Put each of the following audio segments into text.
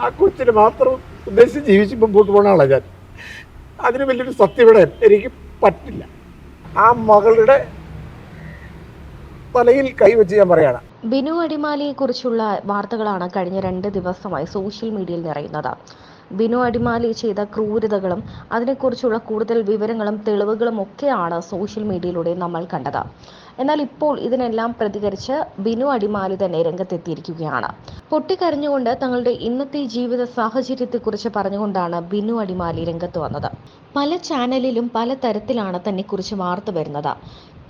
ആ കൊച്ചിനെ മാത്രം ഉദ്ദേശിച്ച് ജീവിച്ച് മുമ്പോട്ട് പോകുന്ന ആളാണ് ഞാൻ. അതിന് വലിയൊരു സത്യവിടാൻ എനിക്ക് പറ്റില്ല. ആ മകളുടെ തലയിൽ കൈവച്ച് ഞാൻ പറയാണ്. ബിനു അടിമാലിയെ കുറിച്ചുള്ള വാർത്തകളാണ് കഴിഞ്ഞ രണ്ട് ദിവസമായി സോഷ്യൽ മീഡിയയിൽ നിറയുന്നത്. ബിനു അടിമാലി ചെയ്ത ക്രൂരതകളും അതിനെക്കുറിച്ചുള്ള കൂടുതൽ വിവരങ്ങളും തെളിവുകളും ഒക്കെയാണ് സോഷ്യൽ മീഡിയയിലൂടെ നമ്മൾ കണ്ടത്. എന്നാൽ ഇപ്പോൾ ഇതിനെല്ലാം പ്രതികരിച്ച് ബിനു അടിമാലി തന്നെ രംഗത്തെത്തിയിരിക്കുകയാണ്. പൊട്ടിക്കരഞ്ഞുകൊണ്ട് തങ്ങളുടെ ഇന്നത്തെ ജീവിത സാഹചര്യത്തെക്കുറിച്ച് പറഞ്ഞുകൊണ്ടാണ് ബിനു അടിമാലി രംഗത്ത് വന്നത്. പല ചാനലിലും പല തരത്തിലാണ് തന്നെക്കുറിച്ച് വാർത്ത വരുന്നത്.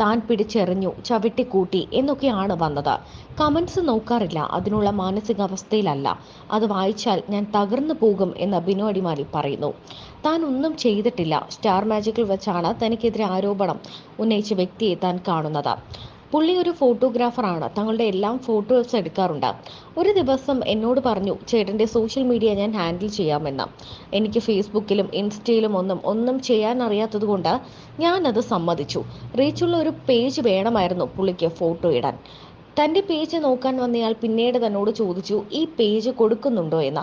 താൻ പിടിച്ചെറിഞ്ഞു ചവിട്ടിക്കൂട്ടി എന്നൊക്കെയാണ് വന്നത്. കമൻസ് നോക്കാറില്ല അതിനുള്ള മാനസികാവസ്ഥയിലല്ല. അത് വായിച്ചാൽ ഞാൻ തകർന്നു പോകും എന്ന് ബിനു അടിമാലി പറയുന്നു. താൻ ഒന്നും ചെയ്തിട്ടില്ല. സ്റ്റാർ മാജിക്കിൽ വെച്ചാണ് തനിക്കെതിരെ ആരോപണം ഉന്നയിച്ച വ്യക്തിയെ താൻ കാണുന്നത്. പുള്ളി ഒരു ഫോട്ടോഗ്രാഫറാണ്. തങ്ങളുടെ എല്ലാം ഫോട്ടോസ് എടുക്കാറുണ്ട്. ഒരു ദിവസം എന്നോട് പറഞ്ഞു ചേട്ടന്റെ സോഷ്യൽ മീഡിയ ഞാൻ ഹാൻഡിൽ ചെയ്യാമെന്ന്. എനിക്ക് ഫേസ്ബുക്കിലും ഇൻസ്റ്റയിലും ഒന്നും ഒന്നും ചെയ്യാൻ അറിയാത്തതുകൊണ്ട് ഞാനത് സമ്മതിച്ചു. റീച്ചുള്ള ഒരു പേജ് വേണമായിരുന്നു പുള്ളിക്ക് ഫോട്ടോ ഇടാൻ. തന്റെ പേജ് നോക്കാൻ വന്നയാൾ പിന്നീട് തന്നോട് ചോദിച്ചു ഈ പേജ് കൊടുക്കുന്നുണ്ടോ? എന്ന്.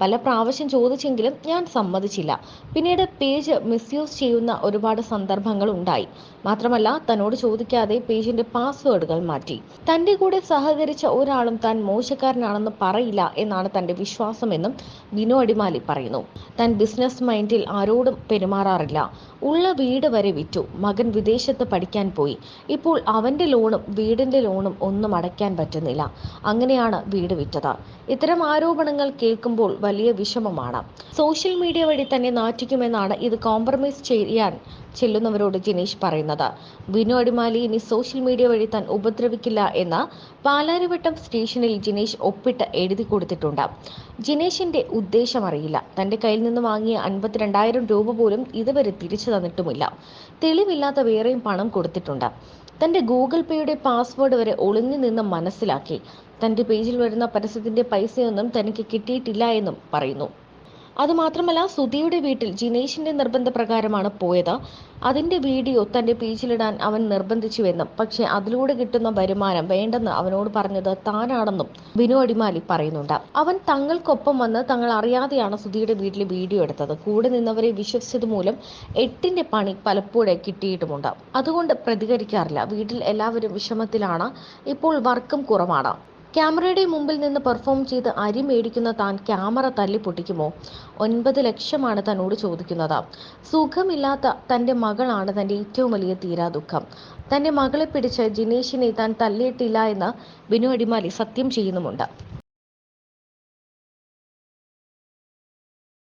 പല പ്രാവശ്യം ചോദിച്ചെങ്കിലും ഞാൻ സമ്മതിച്ചില്ല. പിന്നീട് പേജ് മിസ്യൂസ് ചെയ്യുന്ന ഒരുപാട് സന്ദർഭങ്ങൾ ഉണ്ടായി. മാത്രമല്ല തന്നോട് ചോദിക്കാതെ പേജിന്റെ പാസ്വേഡുകൾ മാറ്റി. തന്റെ കൂടെ സഹകരിച്ച ഒരാളും താൻ മോശക്കാരനാണെന്ന് പറയില്ല എന്നാണ് തന്റെ വിശ്വാസമെന്നും ബിനു അടിമാലി പറയുന്നു. താൻ ബിസിനസ് മൈൻഡിൽ ആരോടും പെരുമാറാറില്ല. ഉള്ള വീട് വരെ വിറ്റു. മകൻ വിദേശത്ത് പഠിക്കാൻ പോയി. ഇപ്പോൾ അവന്റെ ലോണും വീടിന്റെ ലോണും ഒന്നും അടയ്ക്കാൻ പറ്റുന്നില്ല. അങ്ങനെയാണ് വീട് വിറ്റത്. ഇത്തരം ആരോപണങ്ങൾ കേൾക്കുമ്പോൾ വലിയ വിഷമമാണ്. സോഷ്യൽ മീഡിയ വഴി തന്നെ നാറ്റിക്കുമെന്നാണ് ഇത് കോംപ്രമൈസ് ചെയ്യാൻ ചെല്ലുന്നവരോട് ജിനീഷ് പറയുന്നത്. ബിനു അടിമാലി ഇനി സോഷ്യൽ മീഡിയ വഴി താൻ ഉപദ്രവിക്കില്ല എന്ന് പാലാരിവട്ടം സ്റ്റേഷനിൽ ജിനേഷ് ഒപ്പിട്ട് എഴുതി കൊടുത്തിട്ടുണ്ട്. ജിനേഷിന്റെ ഉദ്ദേശം അറിയില്ല. തന്റെ കയ്യിൽ നിന്ന് വാങ്ങിയ അൻപത്തിരണ്ടായിരം രൂപ പോലും ഇതുവരെ തിരിച്ചു തന്നിട്ടുമില്ല. തെളിവില്ലാത്ത വേറെയും പണം കൊടുത്തിട്ടുണ്ട്. തന്റെ ഗൂഗിൾ പേയുടെ പാസ്വേഡ് വരെ ഒളിഞ്ഞു നിന്ന് മനസ്സിലാക്കി. തന്റെ പേജിൽ വരുന്ന പരസ്യത്തിന്റെ പൈസയൊന്നും തനിക്ക് കിട്ടിയിട്ടില്ല എന്നും പറയുന്നു. അതുമാത്രമല്ല സുധിയുടെ വീട്ടിൽ ജിനേഷിന്റെ നിർബന്ധപ്രകാരമാണ് പോയത്. അതിന്റെ വീഡിയോ തന്റെ പേജിലിടാൻ അവൻ നിർബന്ധിച്ചുവെന്നും പക്ഷെ അതിലൂടെ കിട്ടുന്ന വരുമാനം വേണ്ടെന്ന് അവനോട് പറഞ്ഞത് താനാണെന്നും ബിനു അടിമാലി പറയുന്നുണ്ട്. അവൻ തങ്ങൾക്കൊപ്പം വന്ന് തങ്ങൾ അറിയാതെയാണ് സുധിയുടെ വീട്ടിൽ വീഡിയോ എടുത്തത്. കൂടെ നിന്നവരെ വിശ്വസിച്ചത് മൂലം എട്ടിന്റെ പണി പലപ്പോഴും കിട്ടിയിട്ടുമുണ്ട്. അതുകൊണ്ട് പ്രതികരിക്കാറില്ല. വീട്ടിൽ എല്ലാവരും വിഷമത്തിലാണ്. ഇപ്പോൾ വർക്കും കുറവാണ്. ക്യാമറയുടെ മുമ്പിൽ നിന്ന് പെർഫോം ചെയ്ത് അരി മേടിക്കുന്ന താൻ ക്യാമറ തല്ലി പൊട്ടിക്കുമോ? ഒൻപത് ലക്ഷമാണ് തന്നോട് ചോദിക്കുന്നത്. സുഖമില്ലാത്ത തന്റെ മകളാണ് തന്റെ ഏറ്റവും വലിയ തീരാ ദുഃഖം തന്റെ മകളെ പിടിച്ച് ജിനേഷിനെ താൻ തല്ലിയിട്ടില്ല എന്ന് ബിനു അടിമാലി സത്യം ചെയ്യുന്നുമുണ്ട്.